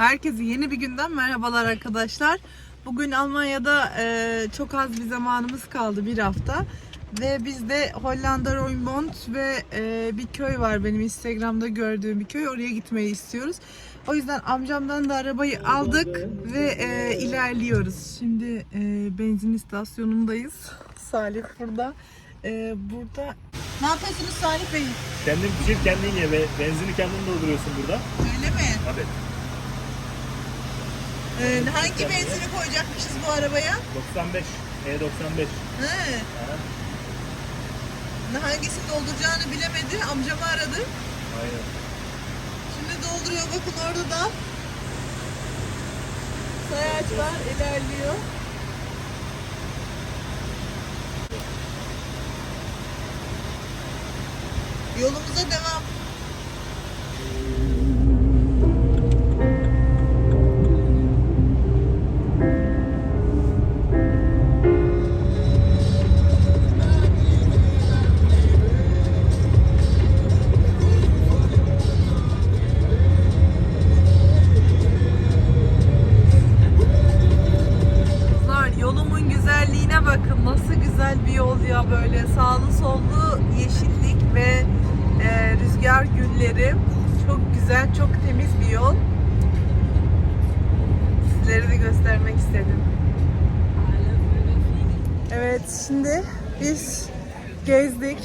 Herkese yeni bir günden merhabalar arkadaşlar. Bugün Almanya'da e, çok az bir zamanımız kaldı, bir hafta. Ve biz de Hollanda Roymond ve e, bir köy var benim Instagram'da gördüğüm bir köy. Oraya gitmeyi istiyoruz. O yüzden amcamdan da arabayı aldık ve e, ilerliyoruz. Şimdi e, benzin istasyonundayız. Salih burada. E, burada... Ne yapıyorsunuz Salih Bey? Kendin pişir kendin ye ve benzini kendin dolduruyorsun burada. Öyle mi? Tabii. Ee, hangi benzini koyacakmışız bu arabaya? 95. E95. He. Hangisini dolduracağını bilemedi. Amcamı aradı. Aynen. Şimdi dolduruyor. Bakın orada da sayaç var. ilerliyor. Yolumuza devam.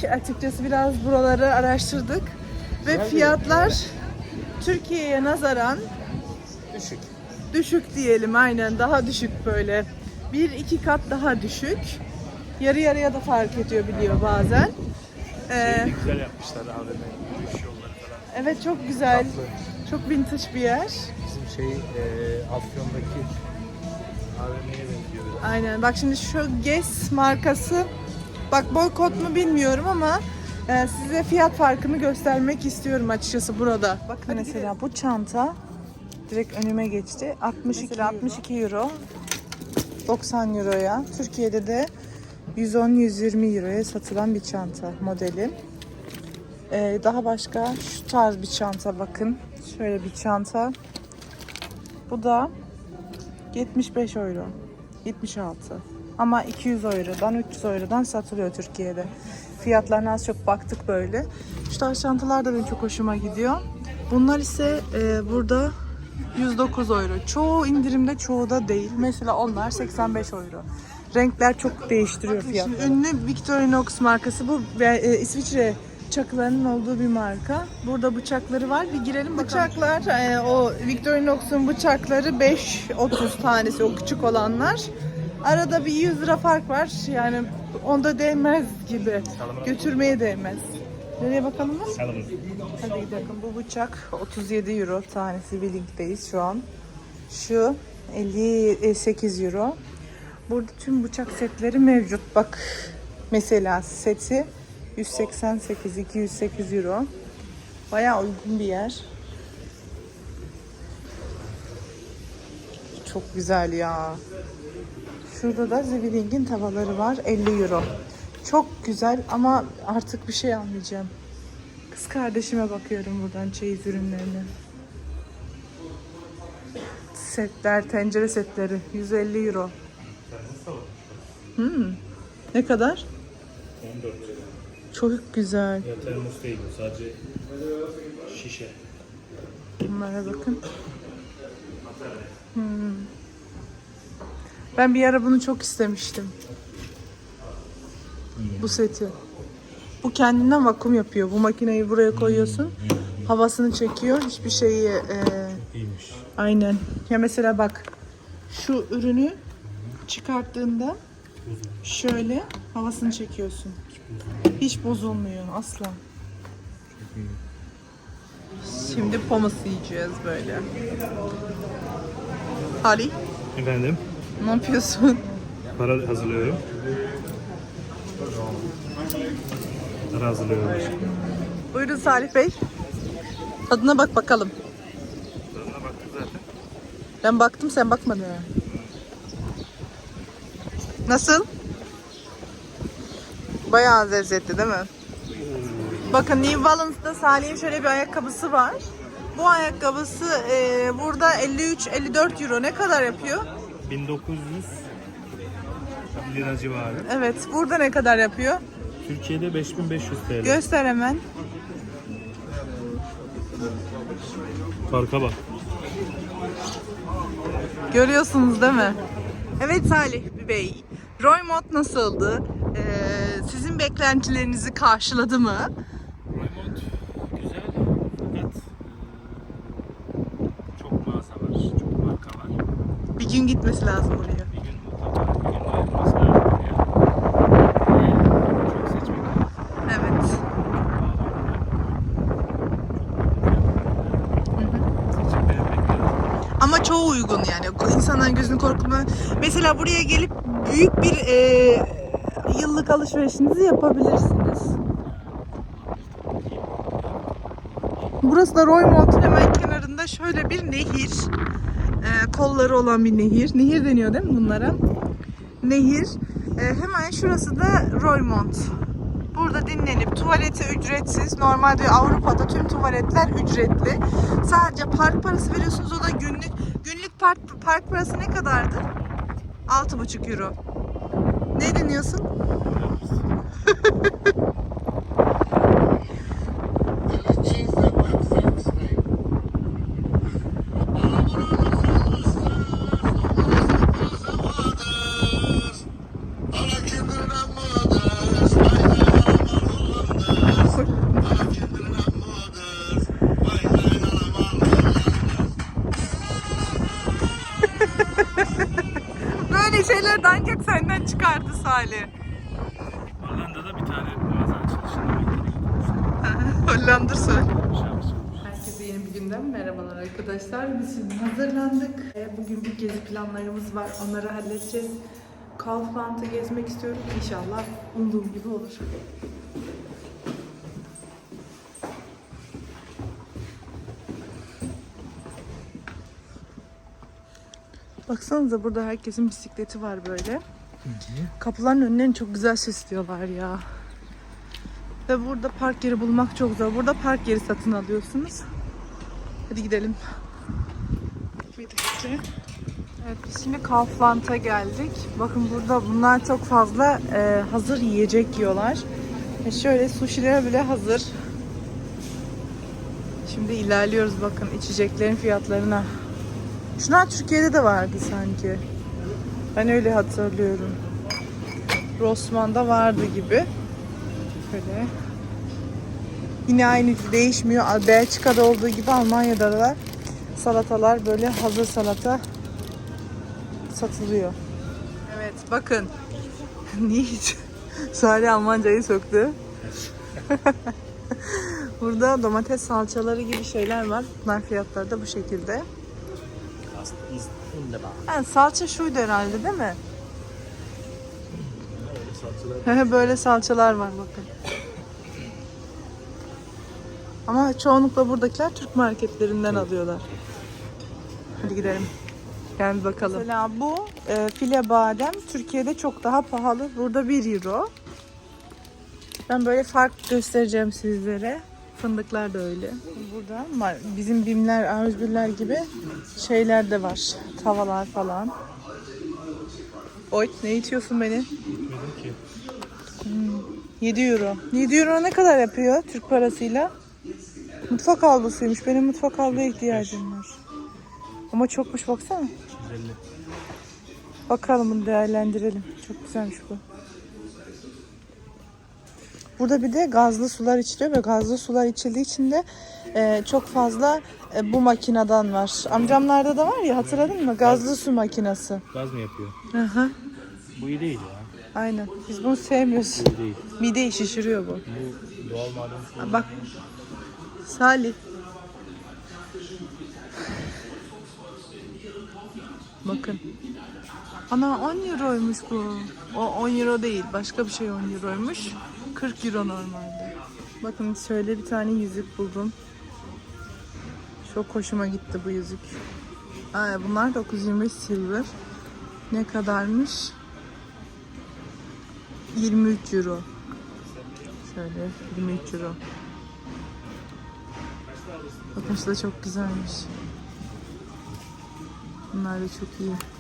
Gezdik. Açıkçası biraz buraları araştırdık. Ve fiyatlar Türkiye'ye nazaran Düşük. Düşük diyelim aynen daha düşük böyle. Bir iki kat daha düşük. Yarı yarıya da fark ediyor biliyor bazen. Ee, Şeyi de güzel yapmışlar AVM yürüyüş yolları falan. evet çok güzel. Tatlı. Çok vintage bir yer. Bizim şey e, Afyon'daki AVM'ye benziyor biraz. Aynen. Bak şimdi şu Guess markası bak boykot mu bilmiyorum ama e, size fiyat farkını göstermek istiyorum açıkçası burada. Bakın mesela bu çanta direkt önüme geçti. 62 62 euro. 90 euroya. Türkiye'de de 110-120 euroya satılan bir çanta modeli. Ee, daha başka şu tarz bir çanta bakın. Şöyle bir çanta. Bu da 75 euro. 76. Ama 200 eurodan 300 eurodan satılıyor Türkiye'de. Fiyatlarına az çok baktık böyle. Şu tarz çantalar da benim çok hoşuma gidiyor. Bunlar ise e, burada 109 euro. Çoğu indirimde çoğu da değil. Mesela onlar 85 euro. Renkler çok değiştiriyor fiyatları. Ünlü Victorinox markası bu e, İsviçre bıçaklarının olduğu bir marka. Burada bıçakları var. Bir girelim bakalım. Bıçaklar, e, o Victorinox'un bıçakları 5.30 tanesi o küçük olanlar. Arada bir 100 lira fark var. Yani onda değmez gibi. Götürmeye değmez. Nereye bakalım mı? Hadi gidelim. Bu bıçak 37 euro tanesi Willing'deyiz şu an. Şu 58 euro. Burada tüm bıçak setleri mevcut. Bak mesela seti 188 208 euro. Bayağı uygun bir yer. Çok güzel ya. Şurada da Zwilling'in tavaları var 50 euro. Çok güzel ama artık bir şey almayacağım. Kız kardeşime bakıyorum buradan çeyiz ürünlerine. Setler, tencere setleri 150 euro. Hmm. Ne kadar? 14. Çok güzel. Ya termos değil bu sadece şişe. Bunlara bakın. Hmm. Ben bir ara bunu çok istemiştim. Bu seti. Bu kendinden vakum yapıyor. Bu makineyi buraya koyuyorsun. Havasını çekiyor. Hiçbir şeyi e, İyiymiş. aynen. Ya mesela bak şu ürünü çıkarttığında şöyle havasını çekiyorsun. Hiç bozulmuyor asla. Şimdi pomos yiyeceğiz böyle. Ali, Efendim? Ne yapıyorsun? Para hazırlıyorum. Para hazırlıyorum. Buyurun Salih Bey. Tadına bak bakalım. Tadına baktık zaten. Ben baktım sen bakmadın. Nasıl? Bayağı lezzetli değil mi? Bakın New Balance'da Salih'in şöyle bir ayakkabısı var. Bu ayakkabısı e, burada 53-54 euro ne kadar yapıyor? 1900 lira civarı. Evet burada ne kadar yapıyor? Türkiye'de 5500 TL. Göster hemen. Farka bak. Görüyorsunuz değil mi? Evet Salih Bey. Roymont nasıldı? Ee, sizin beklentilerinizi karşıladı mı? Raymond güzel fakat çok mağaza var, çok marka var. Bir gün gitmesi lazım buraya. Bir gün mutlaka bir gün ayrılması lazım ya. Çok seçmek lazım. Evet. Seçim beğenmek lazım. Ama çoğu uygun yani. İnsanların gözünü korkutma. Mesela buraya gelip büyük bir e, yıllık alışverişinizi yapabilirsiniz. Burası da Roymont'un hemen kenarında şöyle bir nehir. Kolları olan bir nehir. Nehir deniyor değil mi bunlara? Nehir. E, hemen şurası da Roymont. Burada dinlenip tuvaleti ücretsiz. Normalde Avrupa'da tüm tuvaletler ücretli. Sadece park parası veriyorsunuz. O da günlük. Günlük park, park parası ne kadardı? 6,5 euro. Ne dinliyorsun? ancak senden çıkardı Salih. Hollanda'da bir tane mağaza açılışında Hollander söyle. şarkı Herkese yeni bir günden merhabalar arkadaşlar. Biz şimdi hazırlandık. Ee, Bugün bir gezi planlarımız var. Onları halledeceğiz. Kaufland'ı gezmek istiyorum. İnşallah umduğum gibi olur. Baksanıza burada herkesin bisikleti var böyle. Kapıların önlerini çok güzel süslüyorlar ya. Ve burada park yeri bulmak çok zor. Burada park yeri satın alıyorsunuz. Hadi gidelim. Bir dakika. Evet biz şimdi Kaufland'a geldik. Bakın burada bunlar çok fazla e, hazır yiyecek yiyorlar. E şöyle sushi'ler bile hazır. Şimdi ilerliyoruz bakın içeceklerin fiyatlarına. Şunlar Türkiye'de de vardı sanki. Ben öyle hatırlıyorum. Rossmann'da vardı gibi. Şöyle. Yine aynı değişmiyor. Belçika'da olduğu gibi Almanya'da da. Salatalar böyle hazır salata satılıyor. Evet bakın. Hiç? Salih Almancayı soktu. Burada domates salçaları gibi şeyler var. Bunlar fiyatları da bu şekilde. İst wunderbar. Ha, salça şuydu herhalde değil mi? Salçalar Böyle salçalar var bakın. Ama çoğunlukla buradakiler Türk marketlerinden alıyorlar. Hadi gidelim. Gel bakalım. Mesela bu e, file badem Türkiye'de çok daha pahalı. Burada 1 euro. Ben böyle fark göstereceğim sizlere. Fındıklar da öyle. Burada bizim bimler, aruzgüller gibi şeyler de var. Tavalar falan. Oy ne itiyorsun beni? Dedim ki 7 euro. 7 euro ne kadar yapıyor Türk parasıyla? Mutfak havlusuymuş. Benim mutfak havluya ihtiyacım var. Ama çokmuş baksana. 150. Bakalım bunu değerlendirelim. Çok güzelmiş bu. Burada bir de gazlı sular içiliyor ve gazlı sular içildiği için de e, çok fazla e, bu makineden var. Amcamlarda da var ya hatırladın mı? Gazlı su makinesi. Gaz mı yapıyor? Aha, Bu iyi değil ya. aynen. Biz bunu sevmiyoruz. Bu iyi değil. Mideyi şişiriyor bu. Bu doğal maden suyu. Bak. Salih. Bakın. Ana 10 euroymuş bu. O 10 euro değil. Başka bir şey 10 euroymuş. 40 euro normalde. Bakın şöyle bir tane yüzük buldum. Çok hoşuma gitti bu yüzük. Aa, bunlar 925 silver. Ne kadarmış? 23 euro. Şöyle 23 euro. Bakın şu da çok güzelmiş. Bunlar da çok iyi.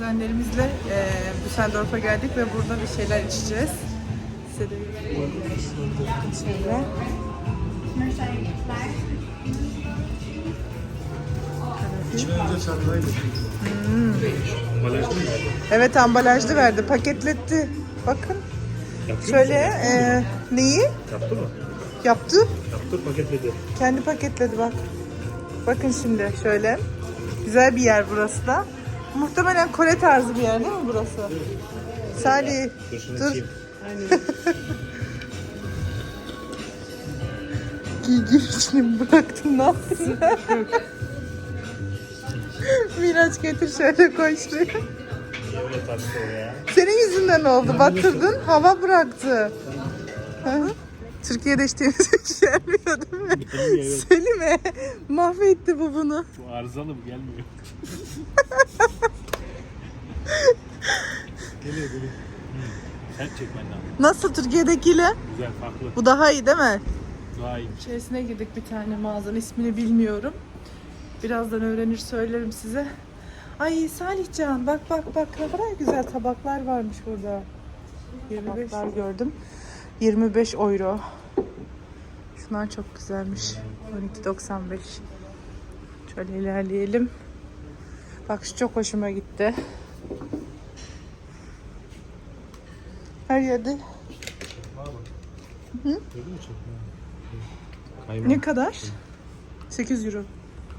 Kuzenlerimizle e, Düsseldorf'a geldik ve burada bir şeyler içeceğiz. Size de şöyle. İçine önce Ambalajlı mı? Evet ambalajlı verdi, paketletti. Bakın Yaptı şöyle e, neyi Yaptı mı? yaptı? Yaptı paketledi. Kendi paketledi bak. Bakın şimdi şöyle. Güzel bir yer burası da. Muhtemelen Kore tarzı bir yer değil mi burası? Salih Dur içeyim. Giygi içini mi bıraktın ne yaptın? Miraç getir şöyle koy şuraya. Senin yüzünden oldu. Batırdın, hava bıraktı. Hı hı. Türkiye'de içtiğimiz hiç gelmiyor değil mi? Gelmiyor, evet. Selim'e mahvetti bu bunu. Bu arızalı bu gelmiyor. geliyor geliyor. Hmm. Sen çekmen lazım. Nasıl Türkiye'dekiyle? Güzel farklı. Bu daha iyi değil mi? Daha iyi. İçerisine girdik bir tane mağazanın ismini bilmiyorum. Birazdan öğrenir söylerim size. Ay Salihcan bak bak bak ne kadar güzel tabaklar varmış burada. 25 tabaklar gördüm. 25 euro. Şunlar çok güzelmiş. 12.95. Şöyle ilerleyelim. Bak şu çok hoşuma gitti. Her yerde? Kaymak. ne kadar? 8 euro.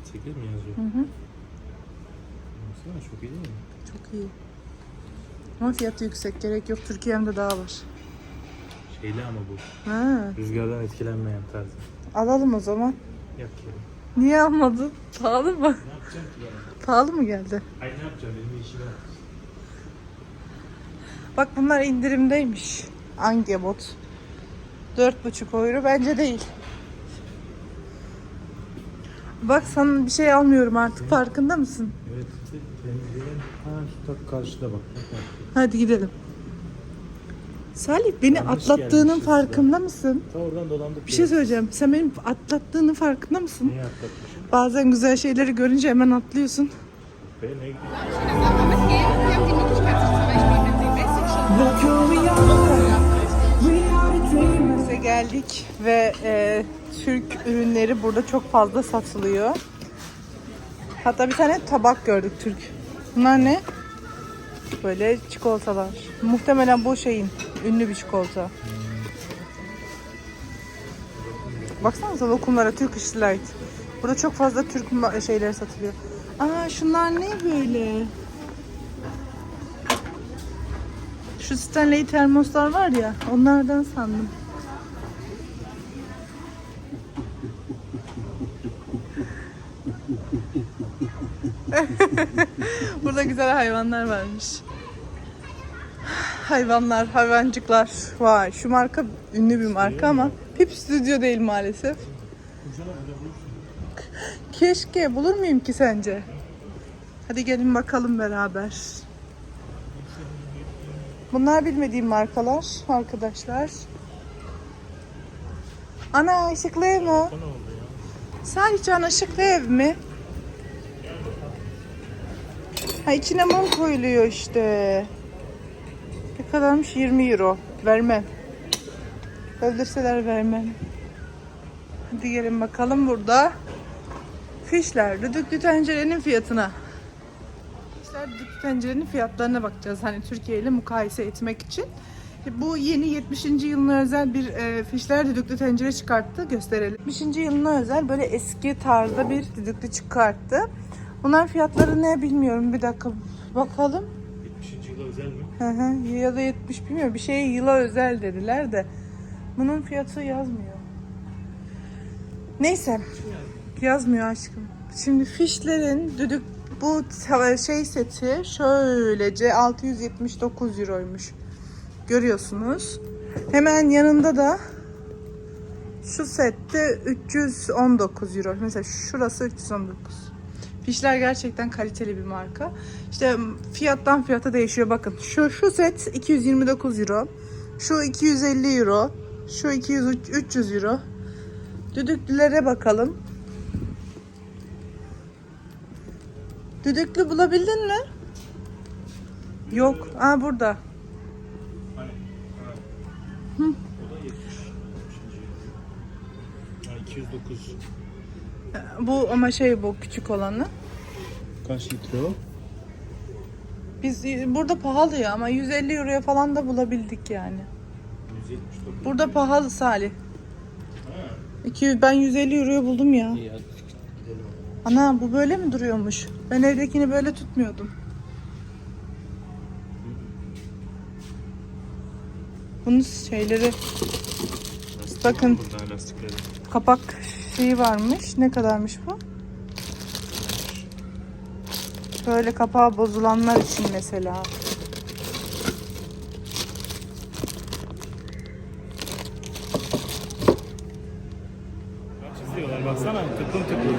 8 mi yazıyor? Hı hı. Çok iyi değil mi? Çok iyi. Ama fiyatı yüksek. Gerek yok. Türkiye'mde daha var. Şeyli ama bu. Ha, Rüzgardan etkilenmeyen tarzı. alalım o zaman. Yak ya. Niye almadın? Pahalı mı? Ne yapacağım ki yani? Pahalı mı geldi? Ay ne yapacağım benim işime. Bak bunlar indirimdeymiş. Angebot. 4,5 euro bence değil. Bak sana bir şey almıyorum artık farkında mısın? Evet. Temizleyen. Ha şu tak karşıda bak. Hadi gidelim. Salih beni Yanlış atlattığının farkında mısın? Ta oradan dolandık. Bir şey söyleyeceğim. Sen benim atlattığının farkında mısın? Niye atlatmışım? Bazen güzel şeyleri görünce hemen atlıyorsun. Be ne Bize geldik ve e, Türk ürünleri burada çok fazla satılıyor. Hatta bir tane tabak gördük Türk. Bunlar ne? Böyle çikolatalar. Muhtemelen bu şeyin ünlü bir çikolata. Baksanıza lokumlara Turkish Delight. Burada çok fazla Türk ma- şeyler satılıyor. Aa şunlar ne böyle? Şu Stanley termoslar var ya onlardan sandım. Burada güzel hayvanlar varmış. Hayvanlar, hayvancıklar. Vay şu marka ünlü bir marka ama Pip Studio değil maalesef. Keşke bulur muyum ki sence? Hadi gelin bakalım beraber. Bunlar bilmediğim markalar arkadaşlar. Ana ışıklı ev mi o? Sadece ana ışıklı ev mi? Ha içine mum koyuluyor işte. Kadarmış? 20 euro. Vermem. Öldürseler vermem. Hadi gelin bakalım burada. Fişler, düdüklü tencerenin fiyatına. Fişler, düdüklü tencerenin fiyatlarına bakacağız. Hani Türkiye ile mukayese etmek için. Bu yeni 70. yılına özel bir e, fişler düdüklü tencere çıkarttı. Gösterelim. 70. yılına özel böyle eski tarzda bir düdüklü çıkarttı. Bunlar fiyatları ne bilmiyorum. Bir dakika bakalım. 70. yıla özel mi? Hı hı. Ya da 70 bilmiyorum. Bir şey yıla özel dediler de. Bunun fiyatı yazmıyor. Neyse. Yazmıyor aşkım. Şimdi fişlerin düdük bu şey seti şöylece 679 euroymuş. Görüyorsunuz. Hemen yanında da şu sette 319 euro. Mesela şurası 319. Fişler gerçekten kaliteli bir marka. İşte fiyattan fiyata değişiyor bakın. Şu şu set 229 euro. Şu 250 euro. Şu 200 300 euro. Düdüklülere bakalım. Düdüklü bulabildin mi? Yok. Aa burada. Ha. O da 70. Ha, 209. Bu ama şey bu küçük olanı. Kaç litre o? Biz burada pahalı ya ama 150 euroya falan da bulabildik yani. 179. Burada pahalı Salih. 200, ben 150 euroya buldum ya. İyi. Ana bu böyle mi duruyormuş? Ben evdekini böyle tutmuyordum. Bunun şeyleri Lastik Bakın. kapak şeyi varmış. Ne kadarmış bu? Böyle kapağı bozulanlar için mesela. Çiziyorlar baksana tıklım tıklım.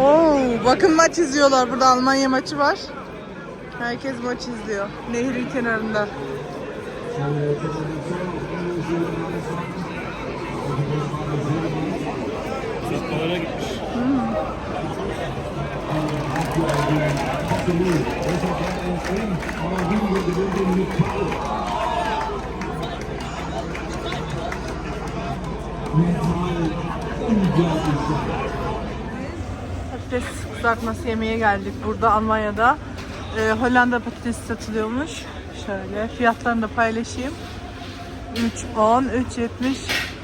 Oo, bakın maç izliyorlar. Burada Almanya maçı var. Herkes maç izliyor. Nehrin kenarında. Patates kızartması yemeye geldik burada Almanya'da. Ee, Hollanda patatesi satılıyormuş. Şöyle fiyatlarını da paylaşayım. 3.10, 3.70.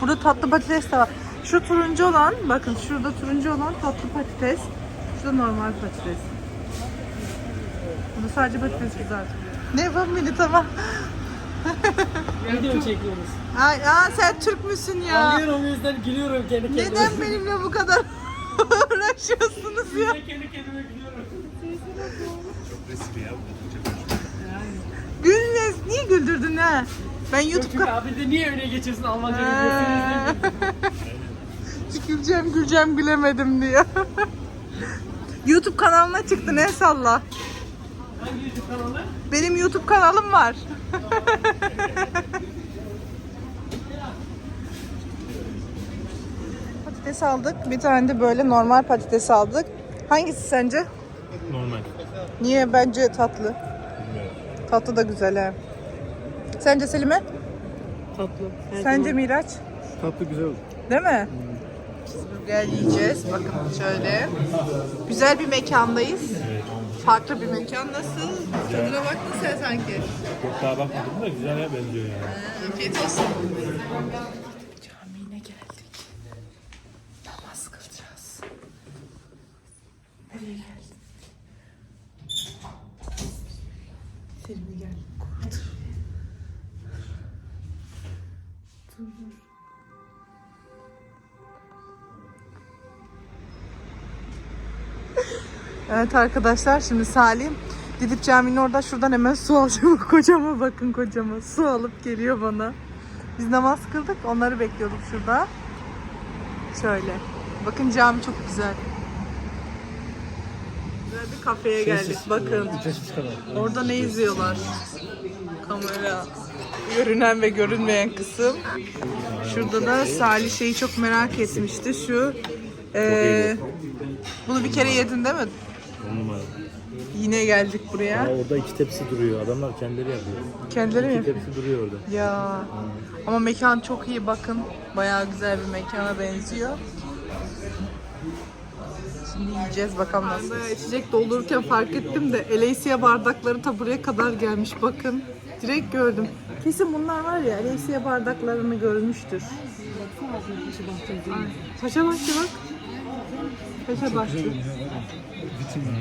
Burada tatlı patates de var. Şu turuncu olan, bakın şurada turuncu olan tatlı patates. Şurada normal patates. Burada sadece patates kızartılıyor. Ne var Melih tamam. Video çekiyoruz. Ay, aa, sen Türk müsün ya? Anlıyorum o yüzden gülüyorum kendi kendime. Neden benimle bu kadar uğraşıyorsunuz ya? kendi kendime gülüyorum. Çok riskli ya. Gülmez. Niye güldürdün ha? Ben YouTube Çünkü abi de niye öne geçiyorsun Almanca videosunu Güleceğim güleceğim gülemedim diyor. YouTube kanalına çıktı ne salla. Hangi YouTube kanalı? Benim YouTube kanalım var. patates aldık. Bir tane de böyle normal patates aldık. Hangisi sence? Normal. Niye? Bence tatlı. Bilmiyorum. Tatlı da güzel he. Sence Selime? Tatlı. Sence Miraç? Tatlı güzel oldu. Değil mi? Cheeseburger yiyeceğiz. Bakın şöyle. Güzel bir mekandayız. Farklı bir mekan. Nasıl? Tadına baktın sen sanki. Çok daha bakmadım da güzel ya benziyor yani. Afiyet olsun. Camiine geldik. Namaz kılacağız. Nereye geldik? Selmi gel. Kurtul. Dur dur. Evet arkadaşlar şimdi Salim Didip Camii'nin orada şuradan hemen su alacağım. Kocama bakın kocama. Su alıp geliyor bana. Biz namaz kıldık. Onları bekliyorduk şurada. Şöyle. Bakın cami çok güzel. Güzel bir kafeye geldik. Bakın. Orada ne izliyorlar? Kamera. Görünen ve görünmeyen kısım. Şurada da Salih şeyi çok merak etmişti. Şu eee, bunu bir kere yedin değil mi? On numara. Yine geldik buraya. Aa, orada iki tepsi duruyor. Adamlar kendileri yapıyor. Kendileri mi? İki tepsi duruyor orada. Ya. Ama mekan çok iyi bakın. Bayağı güzel bir mekana benziyor. Şimdi yiyeceğiz bakalım nasıl. Ben içecek doldururken fark ettim de Eleysiye bardakları ta buraya kadar gelmiş bakın. Direkt gördüm. Kesin bunlar var ya Eleysiye bardaklarını görmüştür. Paşa Bahçe bak. Paşa Bahçe. team. Mm-hmm.